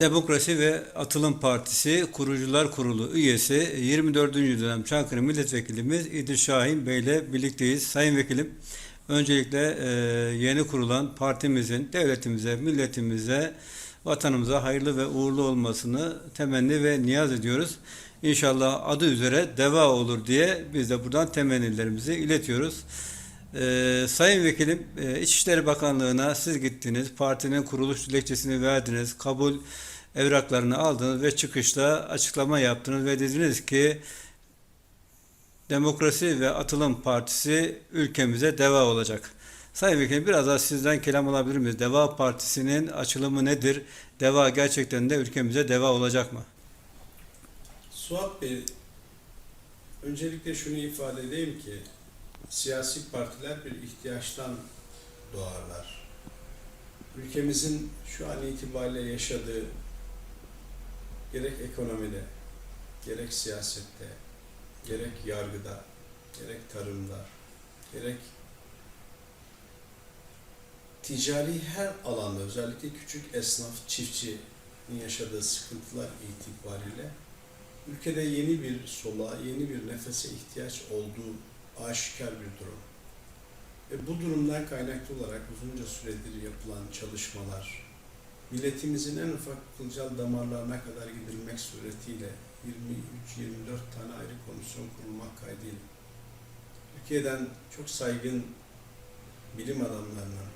Demokrasi ve Atılım Partisi Kurucular Kurulu üyesi 24. dönem Çankırı Milletvekilimiz İdris Şahin Bey ile birlikteyiz. Sayın Vekilim, öncelikle e, yeni kurulan partimizin devletimize, milletimize, vatanımıza hayırlı ve uğurlu olmasını temenni ve niyaz ediyoruz. İnşallah adı üzere deva olur diye biz de buradan temennilerimizi iletiyoruz. Ee, Sayın Vekilim, e, İçişleri Bakanlığı'na siz gittiniz, partinin kuruluş dilekçesini verdiniz, kabul evraklarını aldınız ve çıkışta açıklama yaptınız ve dediniz ki Demokrasi ve Atılım Partisi ülkemize deva olacak. Sayın Vekilim biraz daha sizden kelam alabilir miyiz? Deva Partisi'nin açılımı nedir? Deva gerçekten de ülkemize deva olacak mı? Suat Bey, öncelikle şunu ifade edeyim ki siyasi partiler bir ihtiyaçtan doğarlar. Ülkemizin şu an itibariyle yaşadığı gerek ekonomide, gerek siyasette, gerek yargıda, gerek tarımda, gerek ticari her alanda özellikle küçük esnaf, çiftçinin yaşadığı sıkıntılar itibariyle ülkede yeni bir soluğa, yeni bir nefese ihtiyaç olduğu aşikar bir durum. Ve bu durumdan kaynaklı olarak uzunca süredir yapılan çalışmalar, milletimizin en ufak kılcal damarlarına kadar gidilmek suretiyle 23-24 tane ayrı komisyon kurulmak kaydıyla Türkiye'den çok saygın bilim adamlarının,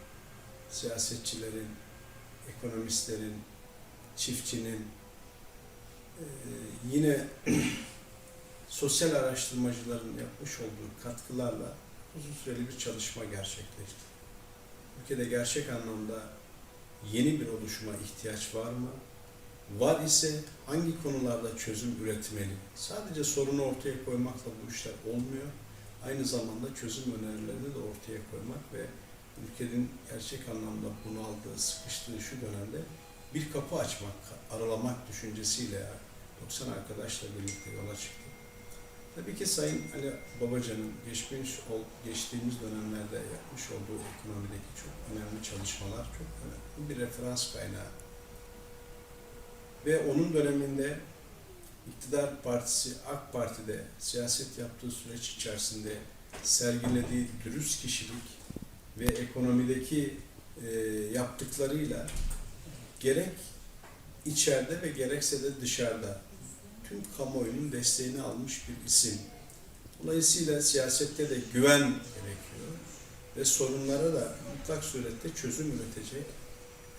siyasetçilerin, ekonomistlerin, çiftçinin, ee, yine sosyal araştırmacıların yapmış olduğu katkılarla uzun süreli bir çalışma gerçekleşti. Ülkede gerçek anlamda yeni bir oluşuma ihtiyaç var mı? Var ise hangi konularda çözüm üretmeli? Sadece sorunu ortaya koymakla bu işler olmuyor. Aynı zamanda çözüm önerilerini de ortaya koymak ve ülkenin gerçek anlamda bunaldığı, sıkıştığı şu dönemde bir kapı açmak, aralamak düşüncesiyle 90 arkadaşla birlikte yola çıktı. Tabii ki Sayın Ali Babacan'ın geçmiş, geçtiğimiz dönemlerde yapmış olduğu ekonomideki çok önemli çalışmalar çok önemli bir referans kaynağı. Ve onun döneminde iktidar partisi AK Parti'de siyaset yaptığı süreç içerisinde sergilediği dürüst kişilik ve ekonomideki e, yaptıklarıyla gerek içeride ve gerekse de dışarıda tüm kamuoyunun desteğini almış bir isim. Dolayısıyla siyasette de güven gerekiyor ve sorunlara da mutlak surette çözüm üretecek,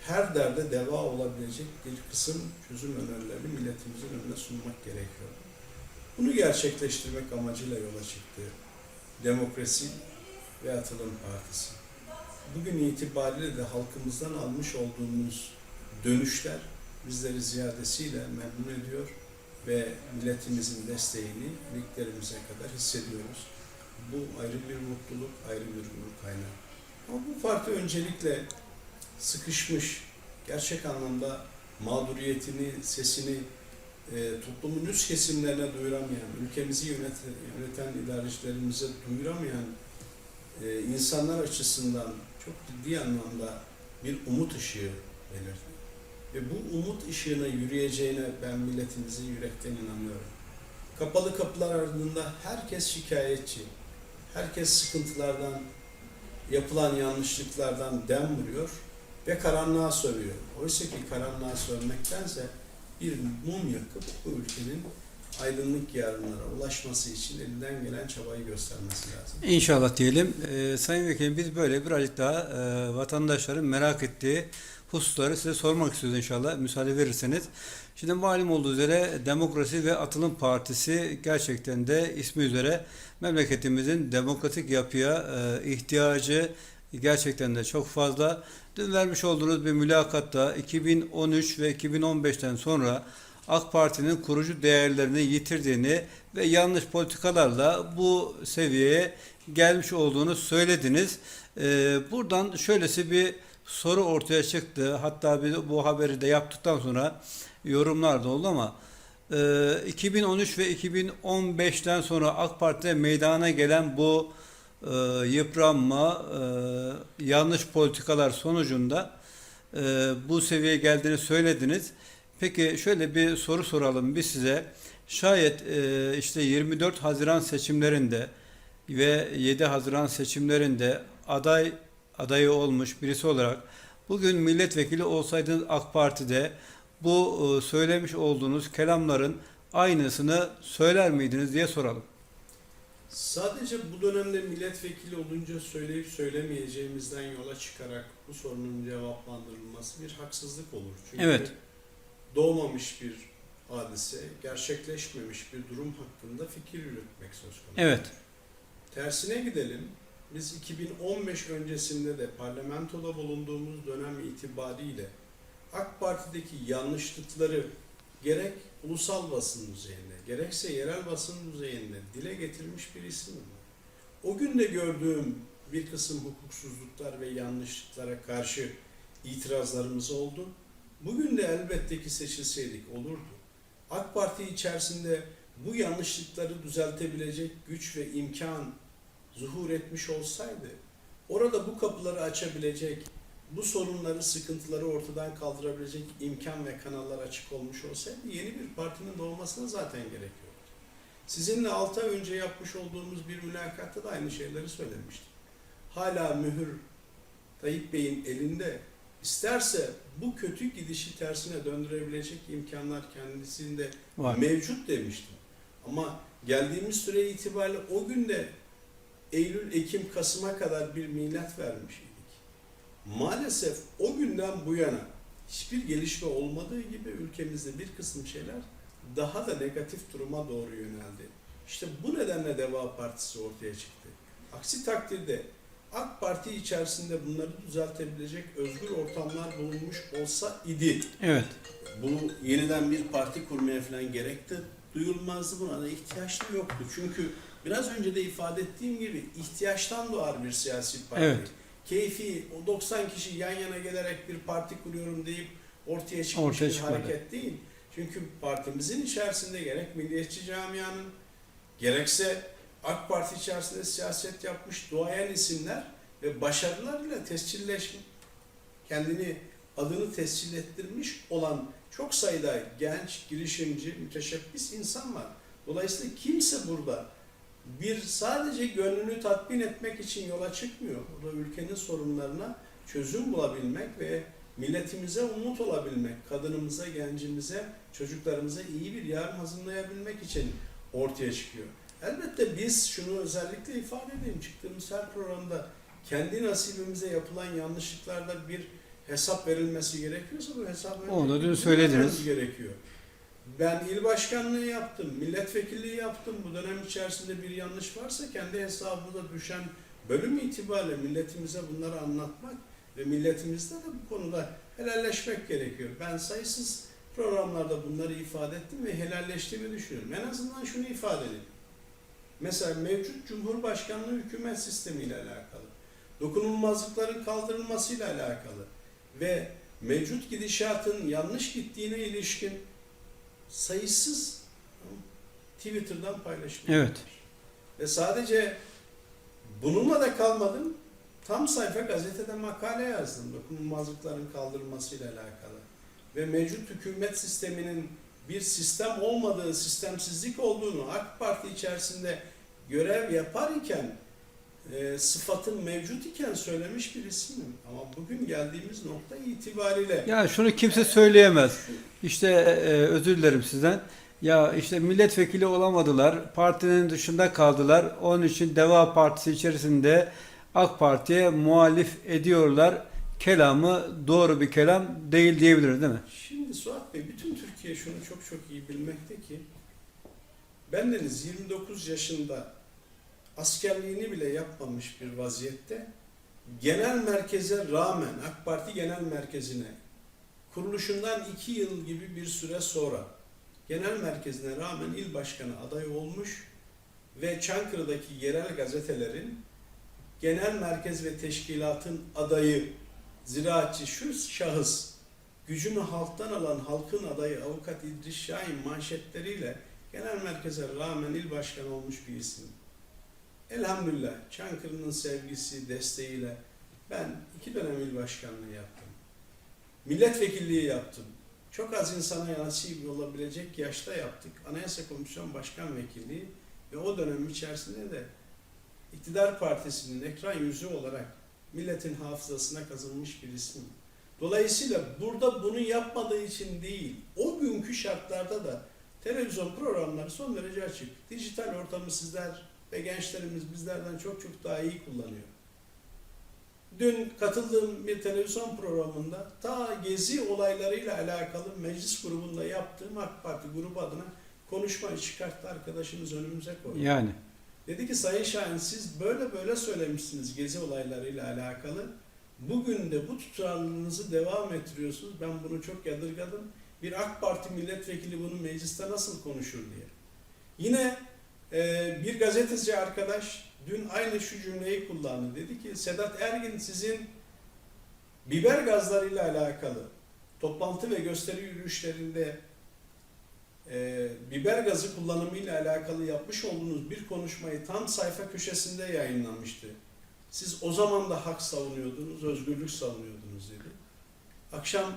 her derde deva olabilecek bir kısım çözüm önerilerini milletimizin önüne sunmak gerekiyor. Bunu gerçekleştirmek amacıyla yola çıktı. Demokrasi ve Atılım Partisi. Bugün itibariyle de halkımızdan almış olduğumuz dönüşler bizleri ziyadesiyle memnun ediyor ve milletimizin desteğini iliklerimize kadar hissediyoruz. Bu ayrı bir mutluluk, ayrı bir gurur kaynağı. Ama bu parti öncelikle sıkışmış, gerçek anlamda mağduriyetini, sesini e, toplumun üst kesimlerine duyuramayan, ülkemizi yöneten, yöneten idarecilerimize duyuramayan e, insanlar açısından çok ciddi anlamda bir umut ışığı belirtti. Ve bu umut ışığına yürüyeceğine ben milletimizin yürekten inanıyorum. Kapalı kapılar ardında herkes şikayetçi. Herkes sıkıntılardan, yapılan yanlışlıklardan dem vuruyor ve karanlığa sövüyor. Oysa ki karanlığa sövmektense bir mum yakıp bu ülkenin aydınlık yarınlara ulaşması için elinden gelen çabayı göstermesi lazım. İnşallah diyelim. Ee, Sayın Vekilim biz böyle birazcık daha e, vatandaşların merak ettiği hususları size sormak istiyoruz inşallah müsaade verirseniz. Şimdi malum olduğu üzere Demokrasi ve Atılım Partisi gerçekten de ismi üzere memleketimizin demokratik yapıya e, ihtiyacı gerçekten de çok fazla. Dün vermiş olduğunuz bir mülakatta 2013 ve 2015'ten sonra AK Parti'nin kurucu değerlerini yitirdiğini ve yanlış politikalarla bu seviyeye gelmiş olduğunu söylediniz. Ee, buradan şöylesi bir soru ortaya çıktı. Hatta biz bu haberi de yaptıktan sonra yorumlar da oldu ama e, 2013 ve 2015'ten sonra AK Parti'de meydana gelen bu e, yıpranma, e, yanlış politikalar sonucunda e, bu seviyeye geldiğini söylediniz. Peki şöyle bir soru soralım biz size. Şayet e, işte 24 Haziran seçimlerinde ve 7 Haziran seçimlerinde aday adayı olmuş birisi olarak bugün milletvekili olsaydınız AK Parti'de bu e, söylemiş olduğunuz kelamların aynısını söyler miydiniz diye soralım. Sadece bu dönemde milletvekili olunca söyleyip söylemeyeceğimizden yola çıkarak bu sorunun cevaplandırılması bir haksızlık olur. Çünkü Evet. doğmamış bir hadise, gerçekleşmemiş bir durum hakkında fikir yürütmek söz konusu. Evet. Tersine gidelim. Biz 2015 öncesinde de parlamentoda bulunduğumuz dönem itibariyle AK Parti'deki yanlışlıkları gerek ulusal basın düzeyinde, gerekse yerel basın düzeyinde dile getirmiş bir isim. O gün de gördüğüm bir kısım hukuksuzluklar ve yanlışlıklara karşı itirazlarımız oldu. Bugün de elbette ki seçilseydik olurdu. AK Parti içerisinde bu yanlışlıkları düzeltebilecek güç ve imkan zuhur etmiş olsaydı, orada bu kapıları açabilecek, bu sorunları, sıkıntıları ortadan kaldırabilecek imkan ve kanallar açık olmuş olsaydı yeni bir partinin doğmasına zaten gerek yoktu. Sizinle 6 ay önce yapmış olduğumuz bir mülakatta da aynı şeyleri söylemiştim. Hala mühür Tayyip Bey'in elinde isterse bu kötü gidişi tersine döndürebilecek imkanlar kendisinde Var. mevcut demiştim. Ama geldiğimiz süre itibariyle o günde Eylül, Ekim, Kasım'a kadar bir milat vermiş idik. Maalesef o günden bu yana hiçbir gelişme olmadığı gibi ülkemizde bir kısım şeyler daha da negatif duruma doğru yöneldi. İşte bu nedenle Deva Partisi ortaya çıktı. Aksi takdirde AK Parti içerisinde bunları düzeltebilecek özgür ortamlar bulunmuş olsa idi Evet. bunu yeniden bir parti kurmaya falan gerek de duyulmazdı buna da ihtiyaç da yoktu. Çünkü biraz önce de ifade ettiğim gibi ihtiyaçtan doğar bir siyasi parti. Evet. Keyfi o 90 kişi yan yana gelerek bir parti kuruyorum deyip ortaya çıkmış Ortaya bir çıkmadı. hareket değil. Çünkü partimizin içerisinde gerek milliyetçi camianın gerekse AK Parti içerisinde siyaset yapmış duayen isimler ve başarılarıyla tescilleşmiş kendini adını tescil ettirmiş olan çok sayıda genç, girişimci, müteşebbis insan var. Dolayısıyla kimse burada bir sadece gönlünü tatmin etmek için yola çıkmıyor. Burada ülkenin sorunlarına çözüm bulabilmek ve milletimize umut olabilmek, kadınımıza, gencimize, çocuklarımıza iyi bir yarın hazırlayabilmek için ortaya çıkıyor. Elbette biz şunu özellikle ifade edeyim çıktığımız her programda kendi nasibimize yapılan yanlışlıklarda bir hesap verilmesi gerekiyorsa bu hesap Onu da dün söylediniz. gerekiyor. Ben il başkanlığı yaptım, milletvekilliği yaptım. Bu dönem içerisinde bir yanlış varsa kendi hesabımıza düşen bölüm itibariyle milletimize bunları anlatmak ve milletimizde de bu konuda helalleşmek gerekiyor. Ben sayısız programlarda bunları ifade ettim ve helalleştiğimi düşünüyorum. En azından şunu ifade edeyim. Mesela mevcut Cumhurbaşkanlığı hükümet sistemiyle alakalı, dokunulmazlıkların kaldırılmasıyla alakalı ve mevcut gidişatın yanlış gittiğine ilişkin sayısız Twitter'dan paylaşımlar Evet. Ve sadece bununla da kalmadım. Tam sayfa gazetede makale yazdım dokunulmazlıkların kaldırılmasıyla alakalı. Ve mevcut hükümet sisteminin bir sistem olmadığı, sistemsizlik olduğunu AK Parti içerisinde görev yapar iken e, sıfatın mevcut iken söylemiş bir isimim. Ama bugün geldiğimiz nokta itibariyle Ya şunu kimse söyleyemez. İşte e, özür dilerim sizden. Ya işte milletvekili olamadılar, partinin dışında kaldılar. Onun için Deva Partisi içerisinde AK Parti'ye muhalif ediyorlar. Kelamı doğru bir kelam değil diyebiliriz değil mi? Şimdi Suat Bey, bütün Türkiye şunu çok çok iyi bilmekte ki bendeniz 29 yaşında askerliğini bile yapmamış bir vaziyette genel merkeze rağmen AK Parti genel merkezine kuruluşundan 2 yıl gibi bir süre sonra genel merkezine rağmen il başkanı aday olmuş ve Çankırı'daki yerel gazetelerin genel merkez ve teşkilatın adayı ziraatçı şu şahıs gücünü halktan alan halkın adayı avukat İdris Şahin manşetleriyle genel merkeze rağmen il başkanı olmuş bir isim. Elhamdülillah Çankırı'nın sevgisi, desteğiyle ben iki dönem il başkanlığı yaptım. Milletvekilliği yaptım. çok az insana nasip olabilecek yaşta yaptık. Anayasa Komisyon Başkan Vekilliği ve o dönem içerisinde de iktidar partisinin ekran yüzü olarak milletin hafızasına kazınmış bir isim. Dolayısıyla burada bunu yapmadığı için değil, o günkü şartlarda da televizyon programları son derece açık. Dijital ortamı sizler ve gençlerimiz bizlerden çok çok daha iyi kullanıyor. Dün katıldığım bir televizyon programında ta gezi olaylarıyla alakalı meclis grubunda yaptığım AK Parti grubu adına konuşmayı çıkarttı arkadaşımız önümüze koydu. Yani Dedi ki Sayın Şahin siz böyle böyle söylemişsiniz gezi olaylarıyla alakalı. Bugün de bu tutarlılığınızı devam ettiriyorsunuz. Ben bunu çok yadırgadım. Bir AK Parti milletvekili bunu mecliste nasıl konuşur diye. Yine e, bir gazeteci arkadaş dün aynı şu cümleyi kullandı. Dedi ki Sedat Ergin sizin biber gazlarıyla alakalı toplantı ve gösteri yürüyüşlerinde e, biber gazı kullanımıyla alakalı yapmış olduğunuz bir konuşmayı tam sayfa köşesinde yayınlanmıştı. Siz o zaman da hak savunuyordunuz, özgürlük savunuyordunuz dedi. Akşam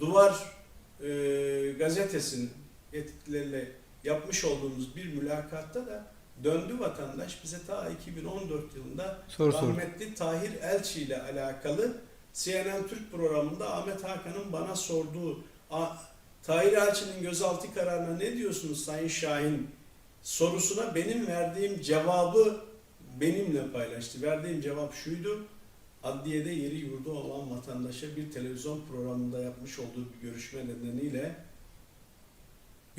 Duvar e, gazetesinin yetkilileriyle yapmış olduğumuz bir mülakatta da döndü vatandaş bize ta 2014 yılında soru sor. rahmetli Tahir Elçi ile alakalı CNN Türk programında Ahmet Hakan'ın bana sorduğu "A- Tahir Elçi'nin gözaltı kararına ne diyorsunuz Sayın Şahin sorusuna benim verdiğim cevabı benimle paylaştı. Verdiğim cevap şuydu. Adliyede yeri yurdu olan vatandaşa bir televizyon programında yapmış olduğu bir görüşme nedeniyle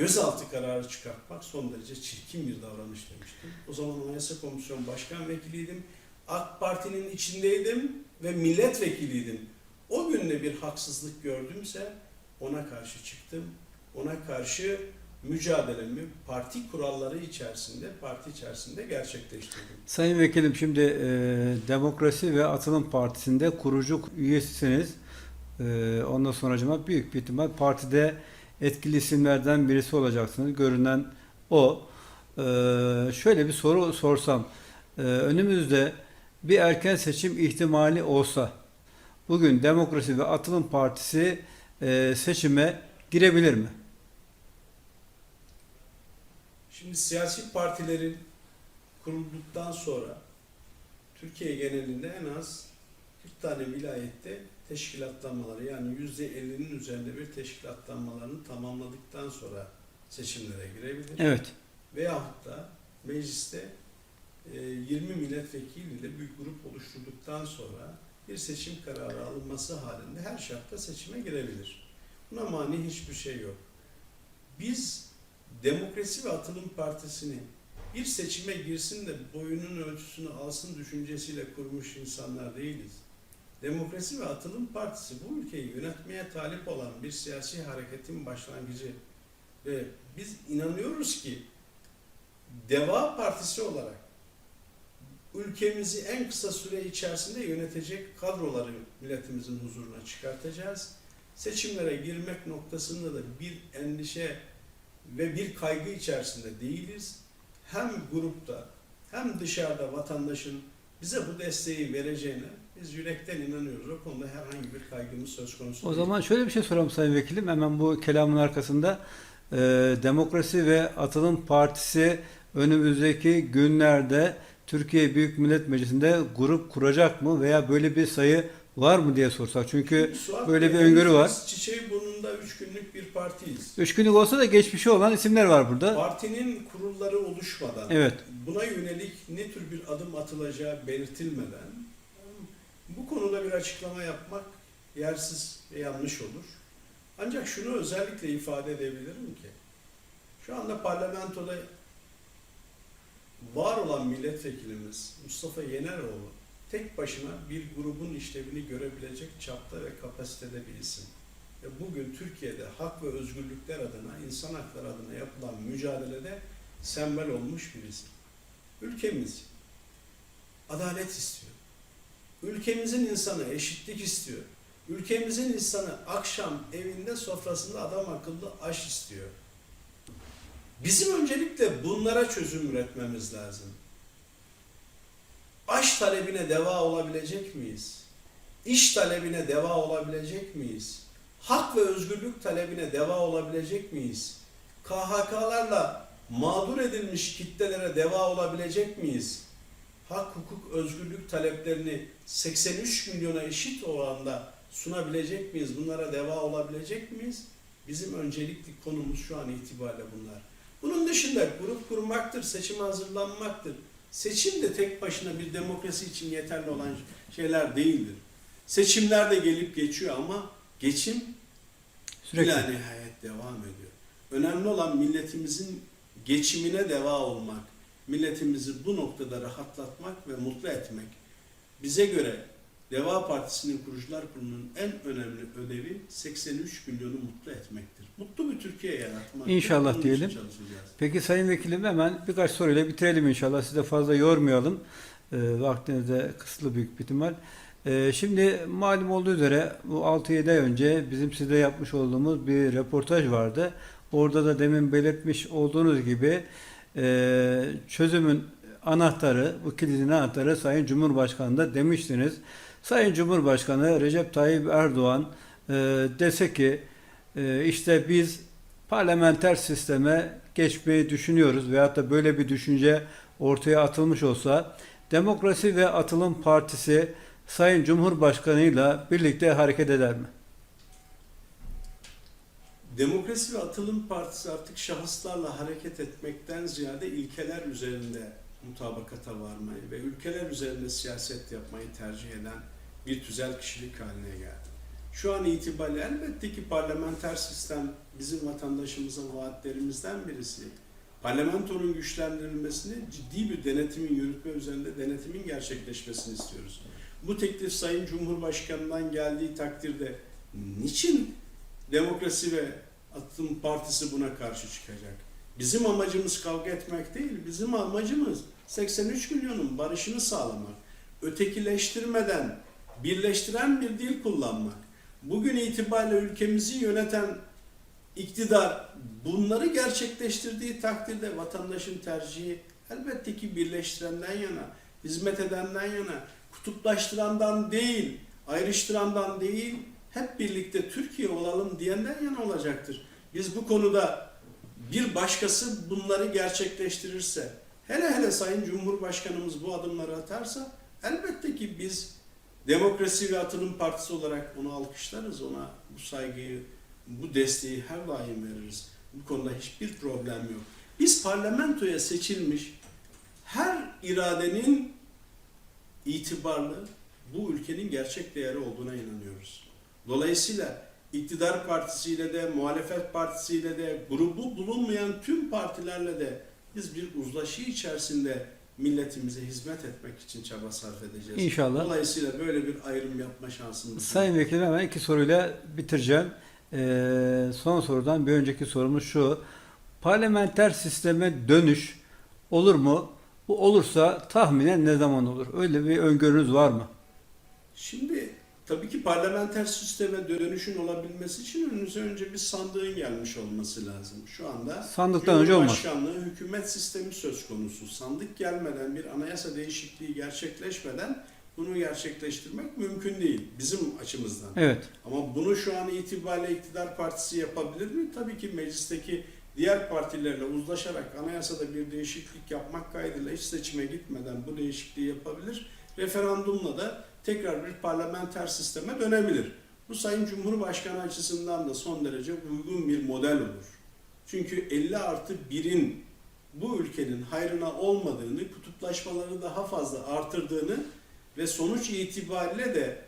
gözaltı kararı çıkartmak son derece çirkin bir davranış demiştim. O zaman Anayasa Komisyon Başkan Vekiliydim. AK Parti'nin içindeydim ve milletvekiliydim. O gün de bir haksızlık gördümse ona karşı çıktım. Ona karşı mücadelemi parti kuralları içerisinde, parti içerisinde gerçekleştirdim. Sayın Vekilim şimdi e, Demokrasi ve Atılım Partisi'nde kurucu üyesisiniz. E, ondan sonra büyük bir ihtimal partide etkili isimlerden birisi olacaksınız. Görünen o. E, şöyle bir soru sorsam. E, önümüzde bir erken seçim ihtimali olsa bugün Demokrasi ve Atılım Partisi e, seçime girebilir mi? Şimdi siyasi partilerin kurulduktan sonra Türkiye genelinde en az 40 tane vilayette teşkilatlanmaları yani %50'nin üzerinde bir teşkilatlanmalarını tamamladıktan sonra seçimlere girebilir. Evet. Veyahut da mecliste e, 20 milletvekiliyle bir grup oluşturduktan sonra bir seçim kararı alınması halinde her şartta seçime girebilir. Buna mani hiçbir şey yok. Biz Demokrasi ve Atılım Partisi'ni bir seçime girsin de boyunun ölçüsünü alsın düşüncesiyle kurmuş insanlar değiliz. Demokrasi ve Atılım Partisi bu ülkeyi yönetmeye talip olan bir siyasi hareketin başlangıcı ve biz inanıyoruz ki Deva Partisi olarak ülkemizi en kısa süre içerisinde yönetecek kadroları milletimizin huzuruna çıkartacağız. Seçimlere girmek noktasında da bir endişe ve bir kaygı içerisinde değiliz. Hem grupta hem dışarıda vatandaşın bize bu desteği vereceğine biz yürekten inanıyoruz. O konuda herhangi bir kaygımız söz konusu O değil. zaman şöyle bir şey soralım Sayın Vekilim. Hemen bu kelamın arkasında e, Demokrasi ve Atılım Partisi önümüzdeki günlerde Türkiye Büyük Millet Meclisi'nde grup kuracak mı veya böyle bir sayı var mı diye sorsak. Çünkü Suat böyle Bey, bir öngörü var. biz Çiçeği burnunda üç günlük bir partiyiz. üç günlük olsa da geçmişi olan isimler var burada. Partinin kurulları oluşmadan, Evet. buna yönelik ne tür bir adım atılacağı belirtilmeden bu konuda bir açıklama yapmak yersiz ve yanlış olur. Ancak şunu özellikle ifade edebilirim ki şu anda parlamentoda var olan milletvekilimiz Mustafa Yeneroğlu tek başına bir grubun işlevini görebilecek çapta ve kapasitede bir isim. Ve bugün Türkiye'de hak ve özgürlükler adına, insan hakları adına yapılan mücadelede sembol olmuş bir isim. Ülkemiz adalet istiyor. Ülkemizin insanı eşitlik istiyor. Ülkemizin insanı akşam evinde sofrasında adam akıllı aş istiyor. Bizim öncelikle bunlara çözüm üretmemiz lazım. Aş talebine deva olabilecek miyiz? İş talebine deva olabilecek miyiz? hak ve özgürlük talebine deva olabilecek miyiz? KHK'larla mağdur edilmiş kitlelere deva olabilecek miyiz? Hak, hukuk, özgürlük taleplerini 83 milyona eşit oranda sunabilecek miyiz? Bunlara deva olabilecek miyiz? Bizim öncelikli konumuz şu an itibariyle bunlar. Bunun dışında grup kurmaktır, seçim hazırlanmaktır. Seçim de tek başına bir demokrasi için yeterli olan şeyler değildir. Seçimler de gelip geçiyor ama geçim Sürekli. ila nihayet devam ediyor. Önemli olan milletimizin geçimine deva olmak, milletimizi bu noktada rahatlatmak ve mutlu etmek. Bize göre Deva Partisi'nin kurucular kurulunun en önemli ödevi 83 milyonu mutlu etmektir. Mutlu bir Türkiye yaratmak. İnşallah Bunun diyelim. Peki Sayın Vekilim hemen birkaç soruyla bitirelim inşallah. Sizi de fazla yormayalım. E, vaktiniz de kısıtlı büyük bir ihtimal. E, şimdi malum olduğu üzere bu 6-7 ay önce bizim size yapmış olduğumuz bir röportaj vardı. Orada da demin belirtmiş olduğunuz gibi e, çözümün anahtarı, bu kilidin anahtarı Sayın Cumhurbaşkanı demiştiniz. Sayın Cumhurbaşkanı Recep Tayyip Erdoğan e, dese ki e, işte biz parlamenter sisteme geçmeyi düşünüyoruz veyahut da böyle bir düşünce ortaya atılmış olsa Demokrasi ve Atılım Partisi Sayın Cumhurbaşkanıyla birlikte hareket eder mi? Demokrasi ve Atılım Partisi artık şahıslarla hareket etmekten ziyade ilkeler üzerinde mutabakata varmayı ve ülkeler üzerinde siyaset yapmayı tercih eden bir tüzel kişilik haline geldi. Şu an itibariyle elbette ki parlamenter sistem bizim vatandaşımıza vaatlerimizden birisi. Parlamentonun güçlendirilmesini ciddi bir denetimin yürütme üzerinde denetimin gerçekleşmesini istiyoruz. Bu teklif Sayın Cumhurbaşkanı'ndan geldiği takdirde niçin Demokrasi ve Atılım Partisi buna karşı çıkacak? Bizim amacımız kavga etmek değil, bizim amacımız 83 milyonun barışını sağlamak. Ötekileştirmeden, birleştiren bir dil kullanmak. Bugün itibariyle ülkemizi yöneten iktidar bunları gerçekleştirdiği takdirde vatandaşın tercihi elbette ki birleştirenden yana, hizmet edenden yana, kutuplaştırandan değil, ayrıştırandan değil, hep birlikte Türkiye olalım diyenden yana olacaktır. Biz bu konuda bir başkası bunları gerçekleştirirse, hele hele Sayın Cumhurbaşkanımız bu adımları atarsa, elbette ki biz Demokrasi ve Atılım Partisi olarak onu alkışlarız, ona bu saygıyı, bu desteği her daim veririz. Bu konuda hiçbir problem yok. Biz parlamentoya seçilmiş her iradenin itibarlı bu ülkenin gerçek değeri olduğuna inanıyoruz. Dolayısıyla iktidar partisiyle de, muhalefet partisiyle de, grubu bulunmayan tüm partilerle de biz bir uzlaşı içerisinde milletimize hizmet etmek için çaba sarf edeceğiz. İnşallah. Dolayısıyla böyle bir ayrım yapma şansımız yok. Sayın Vekilim hemen iki soruyla bitireceğim. Ee, son sorudan bir önceki sorumuz şu. Parlamenter sisteme dönüş olur mu? Bu olursa tahminen ne zaman olur? Öyle bir öngörünüz var mı? Şimdi tabii ki parlamenter sisteme dönüşün olabilmesi için önümüze önce bir sandığın gelmiş olması lazım. Şu anda Sandıktan önce olmaz. Cumhurbaşkanlığı hükümet sistemi söz konusu. Sandık gelmeden bir anayasa değişikliği gerçekleşmeden bunu gerçekleştirmek mümkün değil bizim açımızdan. Evet. Ama bunu şu an itibariyle iktidar partisi yapabilir mi? Tabii ki meclisteki diğer partilerle uzlaşarak anayasada bir değişiklik yapmak kaydıyla hiç seçime gitmeden bu değişikliği yapabilir. Referandumla da tekrar bir parlamenter sisteme dönebilir. Bu Sayın Cumhurbaşkanı açısından da son derece uygun bir model olur. Çünkü 50 artı 1'in bu ülkenin hayrına olmadığını, kutuplaşmaları daha fazla artırdığını ve sonuç itibariyle de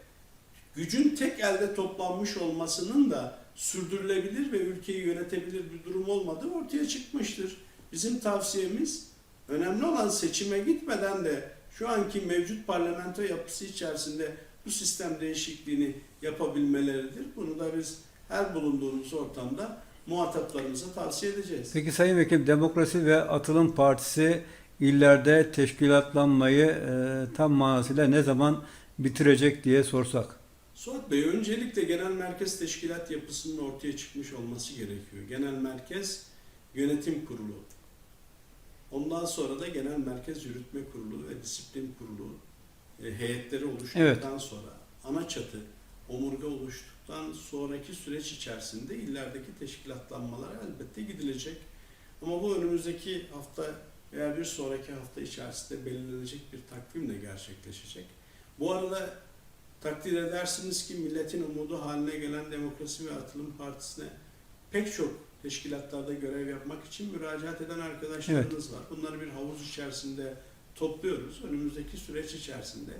gücün tek elde toplanmış olmasının da sürdürülebilir ve ülkeyi yönetebilir bir durum olmadığı ortaya çıkmıştır. Bizim tavsiyemiz önemli olan seçime gitmeden de şu anki mevcut parlamento yapısı içerisinde bu sistem değişikliğini yapabilmeleridir. Bunu da biz her bulunduğumuz ortamda muhataplarımıza tavsiye edeceğiz. Peki Sayın Vekilim Demokrasi ve Atılım Partisi illerde teşkilatlanmayı e, tam manasıyla ne zaman bitirecek diye sorsak. Suat Bey, öncelikle genel merkez teşkilat yapısının ortaya çıkmış olması gerekiyor. Genel merkez yönetim kurulu. Ondan sonra da genel merkez yürütme kurulu ve disiplin kurulu e, heyetleri oluştuktan sonra ana çatı, omurga oluştuktan sonraki süreç içerisinde illerdeki teşkilatlanmalara elbette gidilecek. Ama bu önümüzdeki hafta veya bir sonraki hafta içerisinde belirlenecek bir takvimle gerçekleşecek. Bu arada takdir edersiniz ki milletin umudu haline gelen Demokrasi ve Atılım Partisi'ne pek çok teşkilatlarda görev yapmak için müracaat eden arkadaşlarımız var. Bunları bir havuz içerisinde topluyoruz. Önümüzdeki süreç içerisinde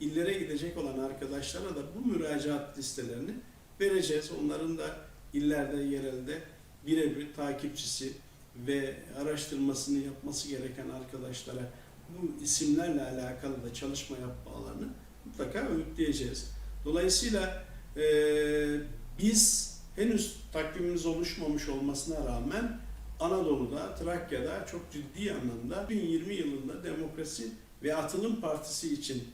illere gidecek olan arkadaşlara da bu müracaat listelerini vereceğiz. Onların da illerde, yerelde birebir takipçisi ve araştırmasını yapması gereken arkadaşlara bu isimlerle alakalı da çalışma yapmalarını mutlaka öğütleyeceğiz. Dolayısıyla eee, biz henüz takvimimiz oluşmamış olmasına rağmen Anadolu'da, Trakya'da çok ciddi anlamda 2020 yılında Demokrasi ve Atılım Partisi için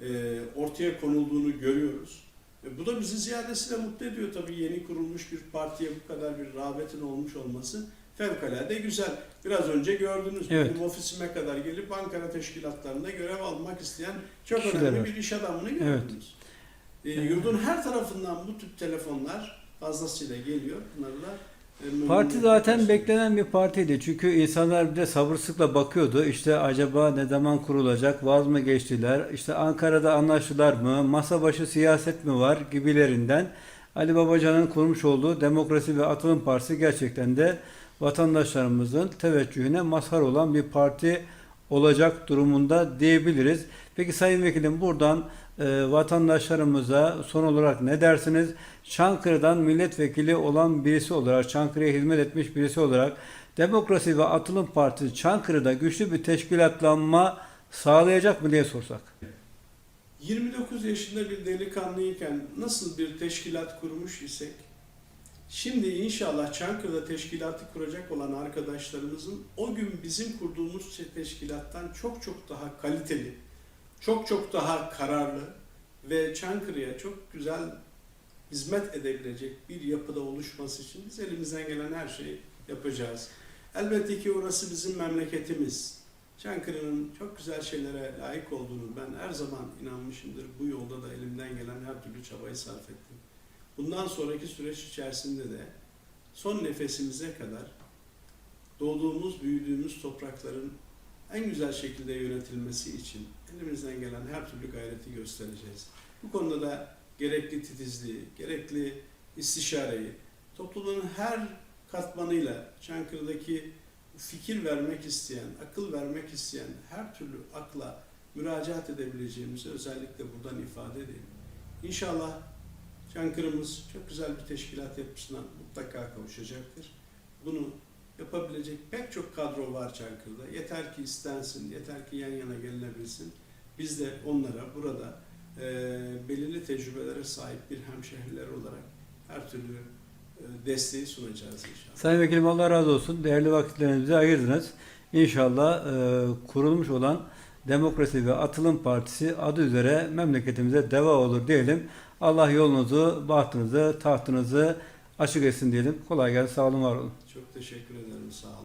eee, ortaya konulduğunu görüyoruz. E, bu da bizi ziyadesiyle mutlu ediyor tabii yeni kurulmuş bir partiye bu kadar bir rağbetin olmuş olması fevkalade güzel. Biraz önce gördünüz Evet. benim ofisime kadar gelip Ankara teşkilatlarında görev almak isteyen çok Kişiler önemli var. bir iş adamını Evet. gördünüz. E, yurdun her tarafından bu tip telefonlar fazlasıyla geliyor. Bunlarla e, Parti zaten beklenen bir partiydi. Çünkü insanlar bir de sabırsızlıkla bakıyordu. İşte acaba ne zaman kurulacak? Vaz mı geçtiler? İşte Ankara'da anlaştılar mı? Masa başı siyaset mi var? Gibilerinden. Ali Babacan'ın kurmuş olduğu Demokrasi ve Atılım Partisi gerçekten de vatandaşlarımızın teveccühüne mazhar olan bir parti olacak durumunda diyebiliriz. Peki Sayın Vekilim buradan e, vatandaşlarımıza son olarak ne dersiniz? Çankırı'dan milletvekili olan birisi olarak, Çankırı'ya hizmet etmiş birisi olarak Demokrasi ve Atılım Partisi Çankırı'da güçlü bir teşkilatlanma sağlayacak mı diye sorsak. 29 yaşında bir delikanlıyken nasıl bir teşkilat kurmuş isek, şimdi inşallah Çankırı'da teşkilatı kuracak olan arkadaşlarımızın o gün bizim kurduğumuz teşkilattan çok çok daha kaliteli, çok çok daha kararlı ve Çankırı'ya çok güzel hizmet edebilecek bir yapıda oluşması için biz elimizden gelen her şeyi yapacağız. Elbette ki orası bizim memleketimiz. Çankırı'nın çok güzel şeylere layık olduğunu ben her zaman inanmışımdır. Bu yolda da elimden gelen her türlü çabayı sarf ettim. Bundan sonraki süreç içerisinde de son nefesimize kadar doğduğumuz, büyüdüğümüz toprakların en güzel şekilde yönetilmesi için elimizden gelen her türlü gayreti göstereceğiz. Bu konuda da gerekli titizliği, gerekli istişareyi toplumun her katmanıyla Çankırı'daki fikir vermek isteyen, akıl vermek isteyen her türlü akla müracaat edebileceğimizi özellikle buradan ifade edeyim. İnşallah Çankırı'mız çok güzel bir teşkilat yapısına mutlaka kavuşacaktır. Bunu yapabilecek pek çok kadro var Çankırı'da. Yeter ki istensin, yeter ki yan yana gelinebilsin. Biz de onlara burada e, belirli tecrübelere sahip bir hemşehriler olarak her türlü e, desteği sunacağız inşallah. Sayın Vekilim Allah razı olsun. Değerli vakitlerinizi ayırdınız. İnşallah e, kurulmuş olan Demokrasi ve Atılım Partisi adı üzere memleketimize deva olur diyelim. Allah yolunuzu, bahtınızı, tahtınızı açık etsin diyelim. Kolay gelsin, sağ olun, var olun. Çok teşekkür ederim. Sağ olun.